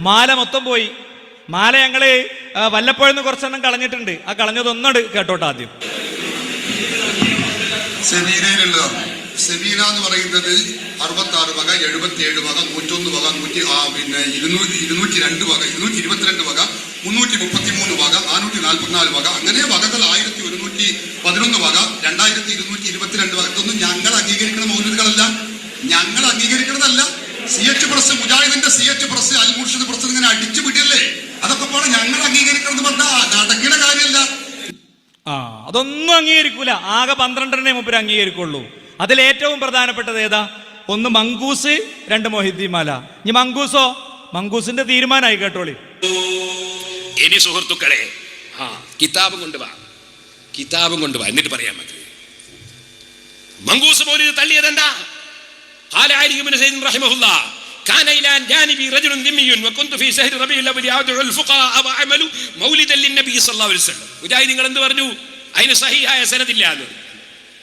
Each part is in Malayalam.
മാല മൊത്തം പോയി. മാല ഞങ്ങൾ വല്ലപ്പോഴെന്ന് കുറച്ചെണ്ണം കളഞ്ഞിട്ടുണ്ട്. ആ കളഞ്ഞതൊന്നും കേട്ടോട്ടെ ആദ്യം. സെമീനയിലുള്ള സെമീന എന്ന് പറയുന്നത് അറുപത്തി ആറ് വക എഴുപത്തി ഏഴ് വക നൂറ്റൊന്ന് വക നൂറ്റി ആ പിന്നെ ഇരുന്നൂറ്റി ഇരുന്നൂറ്റി രണ്ട് വക ഇരുന്നൂറ്റി ഇരുപത്തിരണ്ട് വക മുന്നൂറ്റി മുപ്പത്തി മൂന്ന് വക നാനൂറ്റി വക അങ്ങനെ വകകൾ ആയിരത്തി ഒരുന്നൂറ്റി പതിനൊന്ന് വക രണ്ടായിരത്തി ഇരുന്നൂറ്റി ഇരുപത്തിരണ്ട് വക. ഇതൊന്നും ഞങ്ങൾ അംഗീകരിക്കുന്ന മൗലികളല്ല ഞങ്ങൾ അംഗീകരിക്കുന്നതല്ല സി എച്ച് പ്രസ് മുജാഹിദിന്റെ സി എച്ച് പ്രസ് ആ അതൊന്നും അംഗീകരിക്കൂല. ആകെ പന്ത്രണ്ടെണ്ണേ മുപ്പര് അംഗീകരിക്കുള്ളൂ. അതിലേറ്റവും പ്രധാനപ്പെട്ടത് ഏതാ? ഒന്ന് മങ്കൂസ് രണ്ട് മൊഹിദ്ദിമാല ഇനി മങ്കൂസോ? മങ്കൂസിന്റെ തീരുമാനമായി കേട്ടോളി. ഇനി സുഹൃത്തുക്കളെ ആ കിതാബും കൊണ്ടുവാ കിതാബും കൊണ്ടുവാ എന്നിട്ട് പറയാൻ നമുക്ക് മങ്കൂസ് പോലും തള്ളിയതെന്താ? കാല إلى جانبي رجل ذمي وكنت في شهر ربيع الأول أدعو الفقراء وأعمل مولدا للنبي صلى الله عليه وسلم മുജാഹിദ് നിങ്ങൾ എന്ത് പറഞ്ഞു അതിന് സഹിയായ സനദില്ല എന്ന്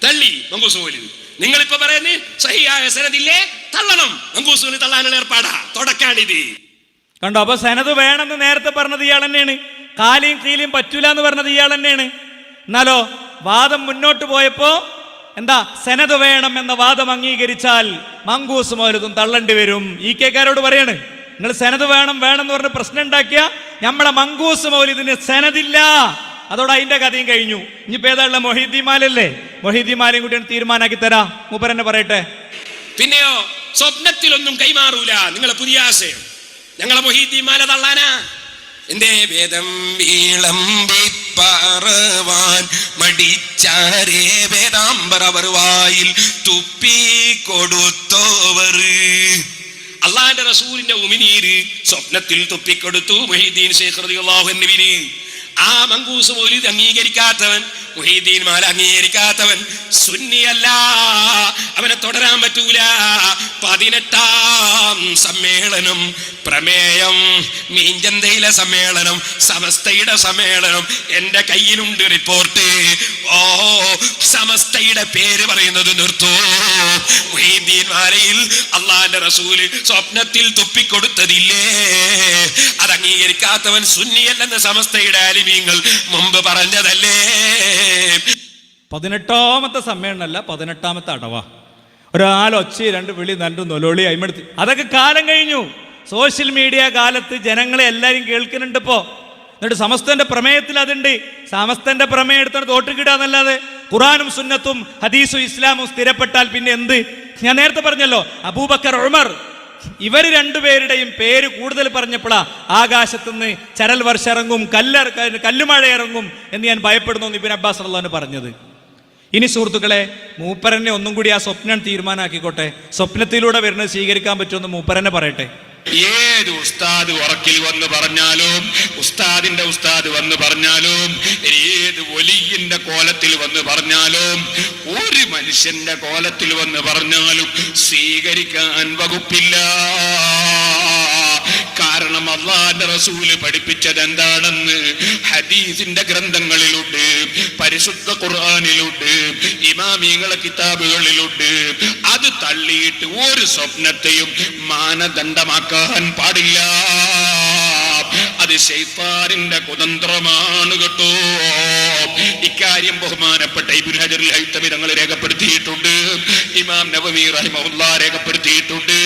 തള്ളി മങ്കൂസ് പോലും നിങ്ങളിപ്പോ പറയുന്നത് സഹിയായ സനദില്ലേ തള്ളണം മങ്കൂസ് തള്ളാനുള്ള ഏർപ്പാടാ തുടക്കാണിത് കണ്ടോ അപ്പൊ സെനത് വേണമെന്ന് നേരത്തെ പറഞ്ഞത് ഇയാൾ തന്നെയാണ് കാലിയും കീലിയും പറ്റൂല എന്ന് പറഞ്ഞത് ഇയാൾ തന്നെയാണ് എന്നാലോ വാദം മുന്നോട്ട് പോയപ്പോ എന്താ സെനത് വേണം എന്ന വാദം അംഗീകരിച്ചാൽ മങ്കൂസ് മോലതും തള്ളേണ്ടി വരും ഈ കേക്കാരോട് പറയാണ് നിങ്ങൾ സെനത് വേണം വേണം എന്ന് പറഞ്ഞ് പ്രശ്നം ഉണ്ടാക്കിയ നമ്മളെ മങ്കൂസ് മൗലിദിന് സെനതില്ല. അതോടെ അതിന്റെ കഥയും കഴിഞ്ഞു. ഇനിയിപ്പോ ഏതാളുള്ള മൊഹീദ്ദിമാലല്ലേ മൊഹീദ്ദിമാലയും കൂടി തീരുമാനാക്കി തരാ. മൂപ്പരെന്നെ പറയട്ടെ. പിന്നെയോ സ്വപ്നത്തിലൊന്നും കൈമാറൂല. നിങ്ങളെ പുതിയ ആശയം. ഞങ്ങളെ മൊഹീദ്ദിമാല തള്ളാനാ. എന്റെ വേദം വിളമ്പിപ്പറവാൻ മടിച്ചാരേ വേദാംബരവർ വായിൽ തുപ്പി കൊടുത്തോവർ. അള്ളാന്റെ റസൂലിന്റെ ഉമിനീര് സ്വപ്നത്തിൽ തൊപ്പിക്കൊടുത്തു മൊഹീദ്ദീൻ ആ മങ്കൂസ് മൗലിദ് അംഗീകരിക്കാത്തവൻ മുഹീദ്ദീൻ മാല അംഗീകരിക്കാത്തവൻ സുന്നിയല്ല. അവനെ തുടരാൻ പറ്റൂല. പതിനെട്ടാം സമ്മേളനം പ്രമേയം. മീഞ്ചന്തയിലെ സമ്മേളനം സമസ്തയുടെ സമ്മേളനം. എന്റെ കയ്യിലുണ്ട് റിപ്പോർട്ട്. ഓ സമസ്തയുടെ പേര് പറയുന്നത് നിർത്തൂ. അള്ളാന്റെ റസൂൽ സ്വപ്നത്തിൽ തുപ്പിക്കൊടുത്തതില്ലേ? അത് അംഗീകരിക്കാത്തവൻ സുന്നിയല്ലെന്ന് സമസ്തയുടെ അലിമീങ്ങൾ മുമ്പ് പറഞ്ഞതല്ലേ? പതിനെട്ടാമത്തെ സമ്മേളനമല്ല പതിനെട്ടാമത്തെ അടവ. ഒരാളൊച്ച രണ്ട് വിളി രണ്ട് നൊലോളി അയിമെടുത്ത് അതൊക്കെ കാലം കഴിഞ്ഞു. സോഷ്യൽ മീഡിയ കാലത്ത് ജനങ്ങളെ എല്ലാവരും കേൾക്കുന്നുണ്ട് ഇപ്പോ. എന്നിട്ട് സമസ്തന്റെ പ്രമേയത്തിൽ അതുണ്ട്. സമസ്തന്റെ പ്രമേയം എടുത്തോണ്ട് തോട്ടുകിടാന്നല്ലാതെ ഖുറാനും സുന്നത്തും ഹദീസും ഇസ്ലാമും സ്ഥിരപ്പെട്ടാൽ പിന്നെ എന്ത്? ഞാൻ നേരത്തെ പറഞ്ഞല്ലോ അബൂബക്കർ ഉമർ ഇവർ രണ്ടുപേരുടെയും പേര് കൂടുതൽ പറഞ്ഞപ്പോഴാ ആകാശത്തുനിന്ന് ചരൽ വർഷം ഇറങ്ങും കല്ലർ കല്ലുമഴ ഇറങ്ങും എന്ന് ഞാൻ ഭയപ്പെടുന്നു എന്ന് ഇബിൻ അബ്ബാസ് അള്ളഹാന് പറഞ്ഞത്. ഇനി സുഹൃത്തുക്കളെ മൂപ്പരനെ ഒന്നും കൂടി ആ സ്വപ്നം തീരുമാനമാക്കിക്കോട്ടെ സ്വപ്നത്തിലൂടെ വരുന്നത് സ്വീകരിക്കാൻ പറ്റുമെന്ന് മൂപ്പരനെ പറയട്ടെ. ഏത് ഉസ്താദ് ഉറക്കിൽ വന്ന് പറഞ്ഞാലും ഉസ്താദിന്റെ ഉസ്താദ് വന്ന് പറഞ്ഞാലും ഏത് ഒലിയിന്റെ കോലത്തിൽ വന്ന് പറഞ്ഞാലും മനുഷ്യന്റെ കോലത്തിൽ വന്ന് പറഞ്ഞാലും സ്വീകരിക്കാൻ വകുപ്പില്ല. കാരണം അള്ളാന്റെ റസൂൽ പഠിപ്പിച്ചത് എന്താണെന്ന് ഹദീസിന്റെ ഗ്രന്ഥങ്ങളിലുണ്ട് പരിശുദ്ധ ഖുർആാനിലുണ്ട് ഇമാമികളെ കിതാബുകളിലുണ്ട്. അത് തള്ളിയിട്ട് ഒരു സ്വപ്നത്തെയും മാനദണ്ഡമാക്കാൻ പാടില്ല. അത് ശൈത്താനിന്റെ കുതന്ത്രമാണ് കേട്ടോ. ഇക്കാര്യം ബഹുമാനപ്പെട്ട ഇബിൻ ഹജറുൽ ഹൈത്തമി തങ്ങൾ രേഖപ്പെടുത്തിയിട്ടുണ്ട്. ഇമാം നവമി റഹിമഹുല്ല രേഖപ്പെടുത്തിയിട്ടുണ്ട്.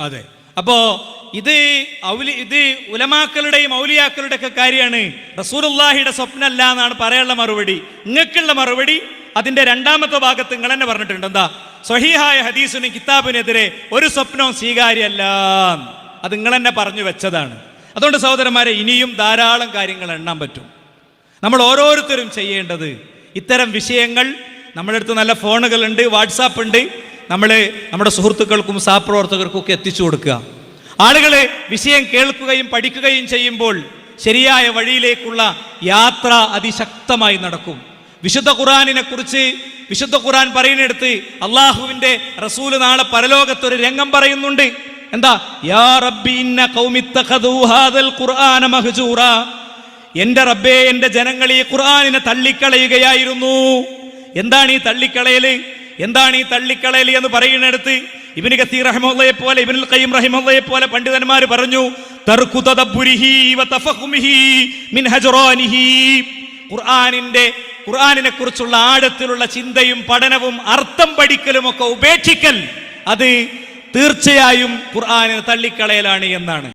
അതെ. അപ്പോ ഇത് ഔലി ഇത് ഉലമാക്കളുടെയും ഔലിയാക്കളുടെ ഒക്കെ കാര്യമാണ്. റസൂലുള്ളാഹിയുടെ സ്വപ്നമല്ല എന്നാണ് പറയാനുള്ള മറുപടി. നിങ്ങൾക്കുള്ള മറുപടി അതിന്റെ രണ്ടാമത്തെ ഭാഗത്ത് നിങ്ങൾ തന്നെ പറഞ്ഞിട്ടുണ്ട്. എന്താ? സ്വഹീഹായ ഹദീസിനും കിതാബിനെതിരെ ഒരു സ്വപ്നവും സ്വീകാര്യമല്ല. അത് നിങ്ങൾ തന്നെ പറഞ്ഞു വെച്ചതാണ്. അതുകൊണ്ട് സഹോദരന്മാരെ ഇനിയും ധാരാളം കാര്യങ്ങൾ എണ്ണാൻ പറ്റും. നമ്മൾ ഓരോരുത്തരും ചെയ്യേണ്ടത്. ഇത്തരം വിഷയങ്ങൾ നമ്മുടെ അടുത്ത് നല്ല ഫോണുകളുണ്ട് വാട്സാപ്പ് ഉണ്ട്. നമ്മൾ നമ്മുടെ സുഹൃത്തുക്കൾക്കും സഹപ്രവർത്തകർക്കും ഒക്കെ എത്തിച്ചു കൊടുക്കുക. ആളുകൾ വിഷയം കേൾക്കുകയും പഠിക്കുകയും ചെയ്യുമ്പോൾ ശരിയായ വഴിയിലേക്കുള്ള യാത്ര അതിശക്തമായി നടക്കും. വിശുദ്ധ ഖുറാനിനെ കുറിച്ച് വിശുദ്ധ ഖുറാൻ പറയുന്നിടത്ത് അള്ളാഹുവിന്റെ റസൂൽ നാളെ പരലോകത്തൊരു രംഗം പറയുന്നുണ്ട്. എന്താ? യാ റബ്ബി ഇന്ന ഹാദൽ ഖുർആന മഹ്ജൂറാ. എന്റെ റബ്ബേ എന്റെ ജനങ്ങൾ ഈ ഖുർആാനിനെ തള്ളിക്കളയുകയായിരുന്നു. എന്താണ് ഈ തള്ളിക്കളയൽ? എന്താണ് ഈ തള്ളിക്കളയൽ എന്ന് പറയുന്നിടത്ത് ഇബിന് കസീർ റഹിമുള്ളയെ പോലെ ഇബിനുൽ ഖയ്യിം റഹിമുള്ളയെ പോലെ പണ്ഡിതന്മാർ പറഞ്ഞു ഖുർആാനിന്റെ ഖുർആാനിനെ കുറിച്ചുള്ള ആഴത്തിലുള്ള ചിന്തയും പഠനവും അർത്ഥം പഠിക്കലും ഒക്കെ ഉപേക്ഷിക്കൽ അത് തീർച്ചയായും ഖുർആനിനെ തള്ളിക്കളയലാണ് എന്നാണ്.